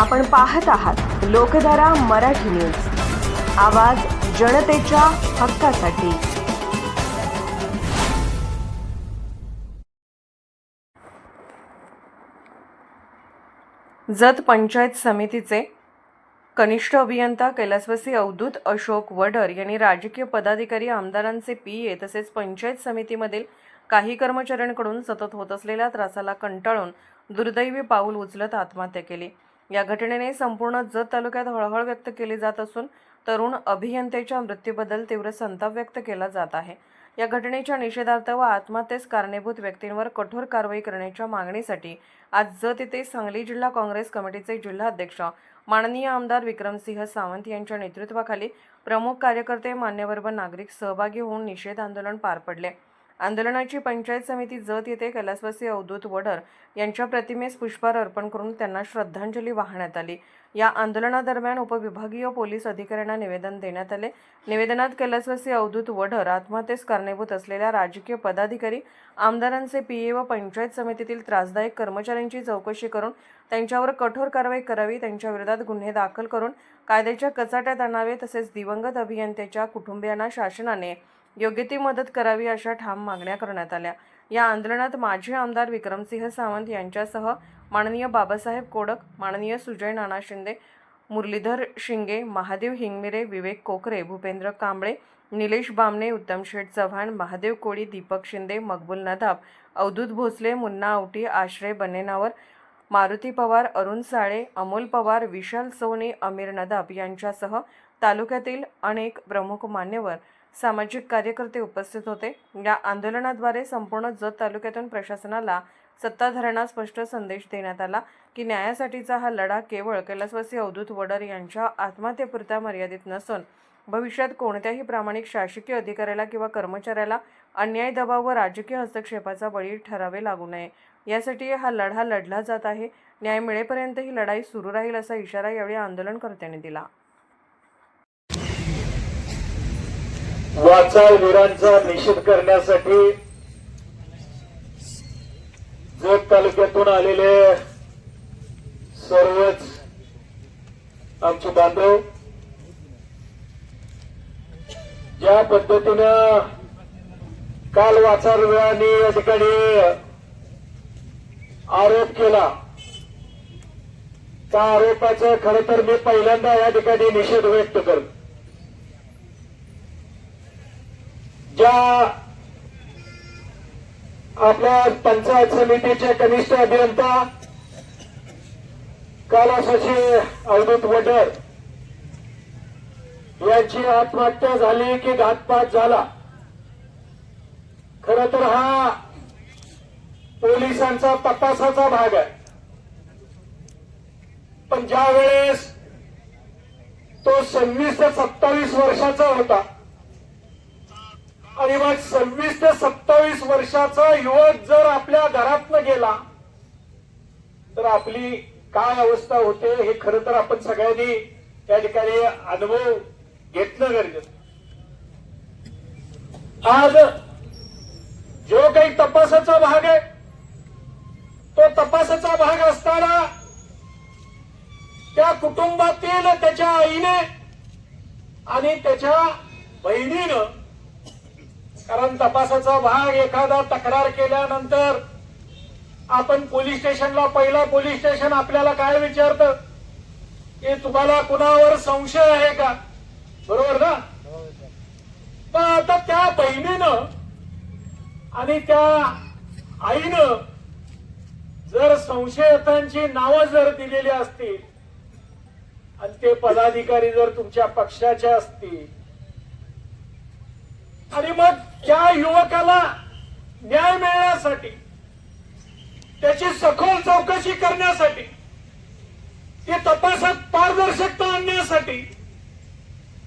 आपण पाहत आहात लोकधारा मराठी न्यूज. आवाज जनतेच्या हक्कासाठी. जत पंचायत समितीचे कनिष्ठ अभियंता कैलासवासी अवधूत अशोक वडर यांनी राजकीय पदाधिकारी आमदारांचे पीए तसेच पंचायत समितीमधील काही कर्मचाऱ्यांकडून सतत होत असलेल्या त्रासाला कंटाळून दुर्दैवी पाऊल उचलत आत्महत्या केली. या घटनेने संपूर्ण जत तालुक्यात हळहळ व्यक्त केली जात असून तरुण अभियंत्याच्या मृत्यूबद्दल तीव्र संताप व्यक्त केला जात आहे. या घटनेच्या निषेधार्थ व आत्महत्येस कारणीभूत व्यक्तींवर कठोर कारवाई करण्याच्या मागणीसाठी आज जत येथे सांगली जिल्हा काँग्रेस कमिटीचे जिल्हाध्यक्ष माननीय आमदार विक्रमसिंह सावंत यांच्या नेतृत्वाखाली प्रमुख कार्यकर्ते मान्यवर व नागरिक सहभागी होऊन निषेध आंदोलन पार पडले. आंदोलनाची पंचायत समिती जत येथे कैलासवासी अवधूत वडर यांच्या प्रतिमेस पुष्पहार अर्पण करून त्यांना श्रद्धांजली वाहण्यात आली. या आंदोलनादरम्यान उपविभागीय पोलीस अधिकाऱ्यांना निवेदन देण्यात आले. निवेदनात कैलासवासी अवधूत वडर आत्महत्येस कारणीभूत असलेल्या राजकीय पदाधिकारी आमदारांचे पीए व पंचायत समितीतील त्रासदायक कर्मचाऱ्यांची चौकशी करून त्यांच्यावर कठोर कारवाई करावी त्यांच्या विरोधात गुन्हे दाखल करून कायद्याच्या कचाट्यात आणावे तसेच दिवंगत अभियंत्याच्या कुटुंबियांना शासनाने योग्य ती मदत करावी अशा ठाम मागण्या करण्यात आल्या. या आंदोलनात माजी आमदार विक्रमसिंह सावंत यांच्यासह माननीय बाबासाहेब कोडक माननीय सुजय नाना शिंदे मुरलीधर शिंगे महादेव हिंगमिरे विवेक कोकरे भूपेंद्र कांबळे निलेश बामणे उत्तमशेठ चव्हाण महादेव कोळी दीपक शिंदे मकबूल नदाब अवधूत भोसले मुन्ना आवटी आश्रय बनेनावर मारुती पवार अरुण साळे अमोल पवार विशाल सोनी अमीर नदाब यांच्यासह तालुक्यातील अनेक प्रमुख मान्यवर सामाजिक कार्यकर्ते उपस्थित होते. या आंदोलनाद्वारे संपूर्ण जत तालुक्यातून प्रशासनाला सत्ताधाऱ्यांना स्पष्ट संदेश देण्यात आला की न्यायासाठीचा हा लढा केवळ कैलासवासी अवधूत वडर यांच्या आत्महत्येपुरता मर्यादित नसून भविष्यात कोणत्याही प्रामाणिक शासकीय अधिकाऱ्याला किंवा कर्मचाऱ्याला अन्याय दबाव व राजकीय हस्तक्षेपाचा बळी ठरावे लागू नये. यासाठी हा लढा लढला जात आहे. न्याय मिळेपर्यंत ही लढाई सुरू राहील असा इशारा यावेळी आंदोलनकर्त्यांनी दिला. वाचाळ वीरांचा निषेध करण्यासाठी. जत तालुक्यातून आलेले सर्वच आमचे बांधव ज्या पद्धतीनं काल वाचाळ वीरांनी या ठिकाणी आरोप केला. त्या आरोपाचं खरं तर मी पहिल्यांदा या ठिकाणी निषेध व्यक्त करतो. ज्या आपल्या पंचायत समितीचे कनिष्ठ अभियंता कालाशशी अवधूत वडर यांची आत्महत्या झाली की घातपात झाला. खर तर हा पोलिसांचा तपासाचा भाग आहे. पण ज्या वेळेस तो सव्वीस ते सत्तावीस वर्षाचा होता आणि मग सव्वीस ते सत्तावीस वर्षाचा युवक जर आपल्या घरातनं गेला तर आपली काय अवस्था होते हे खर तर आपण सगळ्यांनी त्या ठिकाणी अनुभव घेतलं गरजेचं आज जो काही तपासाचा भाग आहे तो तपासाचा भाग असताना त्या कुटुंबातील त्याच्या आईने आणि त्याच्या बहिणीनं कारण तपासाचा भाग एखादा तक्रार केल्यानंतर आपण पोलीस स्टेशनला पहिला पोलीस स्टेशन आपल्याला काय विचारतं? की तुम्हाला कुणावर संशय आहे का? बरोबर ना? पण आता त्या बहिणीनं आणि त्या आईनं जर संशयितांची नावं जर दिलेली असतील आणि ते पदाधिकारी जर तुमच्या पक्षाचे असतील आणि मग त्या युवकाला न्याय मिळण्यासाठी त्याची सखोल चौकशी करण्यासाठी ते तपासात पारदर्शकता आणण्यासाठी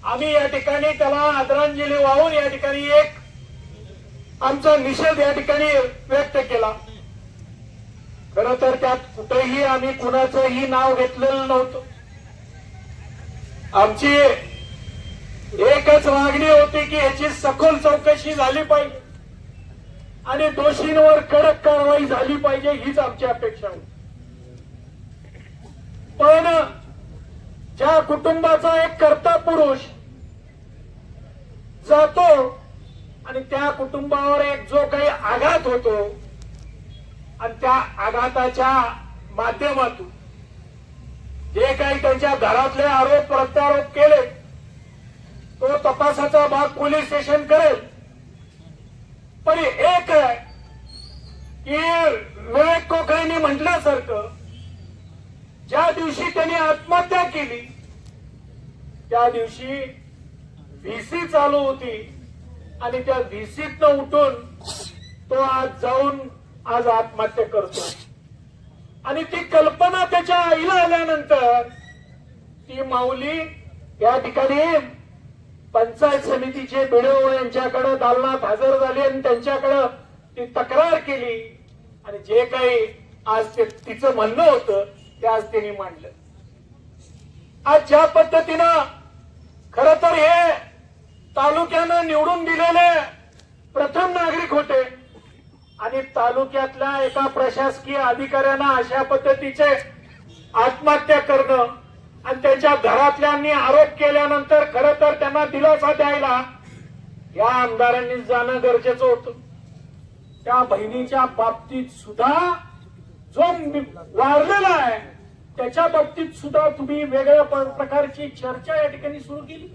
आम्ही या ठिकाणी त्याला आदरांजली वाहून या ठिकाणी एक आमचा निषेध या ठिकाणी व्यक्त केला. खर तर त्यात कुठेही आम्ही कुणाचंही नाव घेतलेलं नव्हतं. आमची एकच मागणी होती की याची सखोल चौकशी झाली पाहिजे. आणि दोषींवर कडक कारवाई झाली पाहिजे हीच आमची अपेक्षा होती. पण ज्या कुटुंबाचा एक कर्ता पुरुष जातो आणि त्या कुटुंबावर एक जो काही आघात होतो आणि त्या आघाताच्या माध्यमातून जे काही त्यांच्या घरातले आरोप प्रत्यारोप केले तो तपासाचा भाग पोलीस स्टेशन करेल. पण एक आहे की विवेक कोकळेने म्हटल्यासारखं ज्या दिवशी त्यांनी आत्महत्या केली त्या दिवशी व्हीसी चालू होती आणि त्या व्हीसीत उठून तो आज जाऊन आज आत्महत्या करतो आणि ती कल्पना त्याच्या आईला आल्यानंतर ती माऊली या ठिकाणी पंचायत समितीचे बिडो यांच्याकडे दालनात हजर झाली आणि त्यांच्याकडे ती तक्रार केली. आणि जे काही आज ते तिचं म्हणणं होतं ते आज त्यांनी मांडलं. आज ज्या पद्धतीनं खर तर हे तालुक्यानं निवडून दिलेले प्रथम नागरिक होते. आणि तालुक्यातल्या एका प्रशासकीय अधिकाऱ्यांना अशा पद्धतीचे आत्महत्या करणं आणि त्यांच्या घरातल्यांनी आरोप केल्यानंतर खर तर त्यांना दिलासा द्यायला या आमदारांनी जाणं गरजेचं होतं. त्या बहिणीच्या बाबतीत सुद्धा जो वाढलेला आहे त्याच्या बाबतीत सुद्धा तुम्ही वेगळ्या प्रकारची चर्चा या ठिकाणी सुरू केली.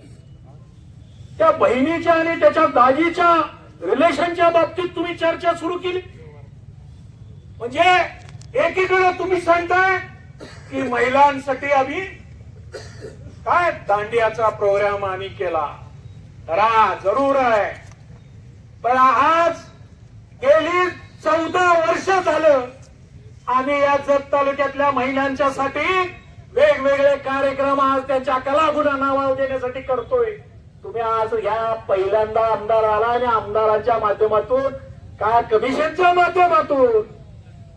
त्या बहिणीच्या आणि त्याच्या दाजीच्या रिलेशनच्या बाबतीत तुम्ही चर्चा सुरू केली. म्हणजे एकीकडे तुम्ही सांगताय की महिलांसाठी आम्ही काय दांडियाचा प्रोग्राम आम्ही केला? करा जरूर आहे. पण आज गेली चौदा वर्ष झालं आम्ही या जत तालुक्यातल्या महिलांच्यासाठी वेगवेगळे कार्यक्रम आज त्यांच्या कलागुणा वाव देण्यासाठी करतोय. तुम्ही आज ह्या पहिल्यांदा आमदार आला आणि आमदारांच्या माध्यमातून का कमिशनच्या माध्यमातून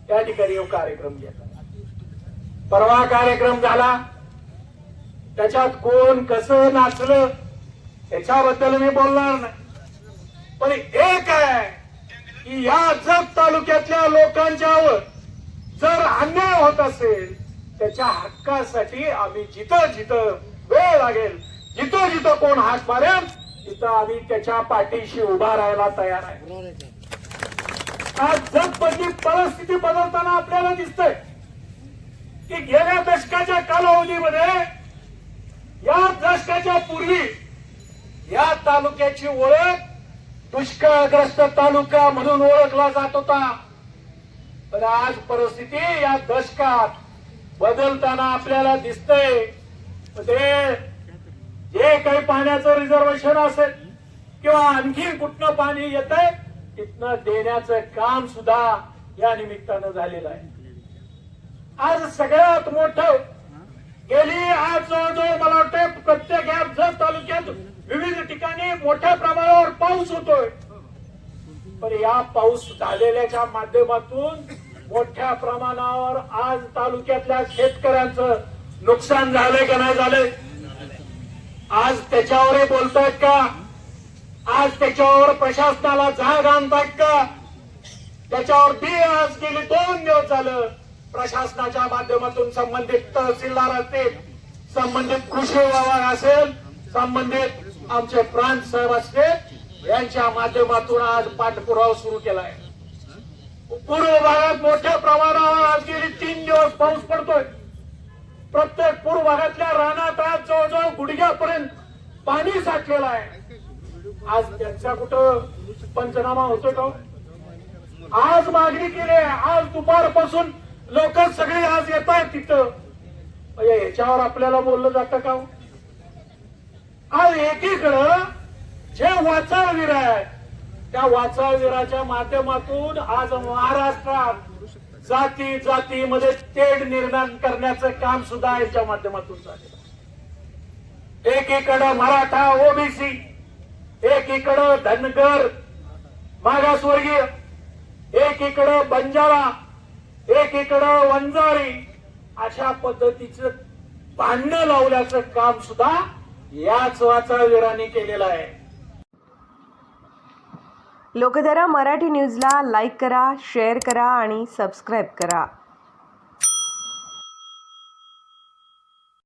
त्या ठिकाणी कार्यक्रम घेतला. परवा कार्यक्रम झाला. त्याच्यात कोण कसं नाचलं त्याच्याबद्दल मी बोलणार नाही. पण एक आहे की या जत तालुक्यातल्या लोकांच्यावर जर अन्याय होत असेल त्याच्या हक्कासाठी आम्ही जिथं जिथं वेळ लागेल जिथं जिथं कोण हात मारेल तिथं आम्ही त्याच्या पाठीशी उभा राहायला तयार आहे. आज जगमधली परिस्थिती बदलताना आपल्याला दिसतंय की गेल्या दशकाच्या कालावधीमध्ये या दशकाच्या पूर्वी या तालुक्याची ओळख दुष्काळग्रस्त तालुका म्हणून ओळखला जात होता. पण आज परिस्थिती या दशकात बदलताना आपल्याला दिसतंय. जे काही पाण्याचं रिझर्वेशन असेल किंवा आणखी कुठनं पाणी येत आहे तिथनं देण्याचं काम सुद्धा या निमित्तानं झालेलं आहे. आज सगळ्यात मोठं गेली आज जवळजवळ मला वाटतंय प्रत्येक या जत तालुक्यात विविध ठिकाणी मोठ्या प्रमाणावर पाऊस होतोय. पण या पाऊस झालेल्याच्या माध्यमातून मोठ्या प्रमाणावर आज तालुक्यातल्या शेतकऱ्यांचं नुकसान झालंय का नाही झालंय? आज त्याच्यावरही बोलतायत का? आज त्याच्यावर प्रशासनाला जाग आणतायत का? त्याच्यावर बी आज गेली दोन दिवस झालं. प्रशासनाच्या माध्यमातून संबंधित तहसीलदार असतील संबंधित कृषी विभाग असेल संबंधित आमचे प्रांत साहेब असतील यांच्या माध्यमातून आज पाठपुरावा सुरू केला आहे पूर्व भागात मोठ्या प्रमाणावर आज गेली तीन दिवस पाऊस पडतोय प्रत्येक पूर्व भागातल्या रानात आज जवळजवळ गुडघ्यापर्यंत पाणी साठलेलं आहे. आज त्यांचा कुठं पंचनामा होतोय का हो? आज मागणी केली आहे आज दुपारपासून लोक सगळे आज येत आहेत तिथं म्हणजे आपल्याला बोललं जातं का हो? आज एकीकडं जे वाचाळवीर आहे त्या वाचाळवीराच्या माध्यमातून आज महाराष्ट्रात जाती जातीमध्ये तेढ निर्माण करण्याचं काम सुद्धा याच्या माध्यमातून झालेलं एकीकडं मराठा ओबीसी एकीकडं धनगर मागासवर्गीय एकीकडं बंजारा एकीकडं वंजारी. अशा पद्धतीचं भांडणं लावल्याचं काम सुद्धा याच वाचाळवीरांनी केलेलं आहे. लोकधारा मराठी न्यूजला लाईक करा शेअर करा आणि सबस्क्राईब करा.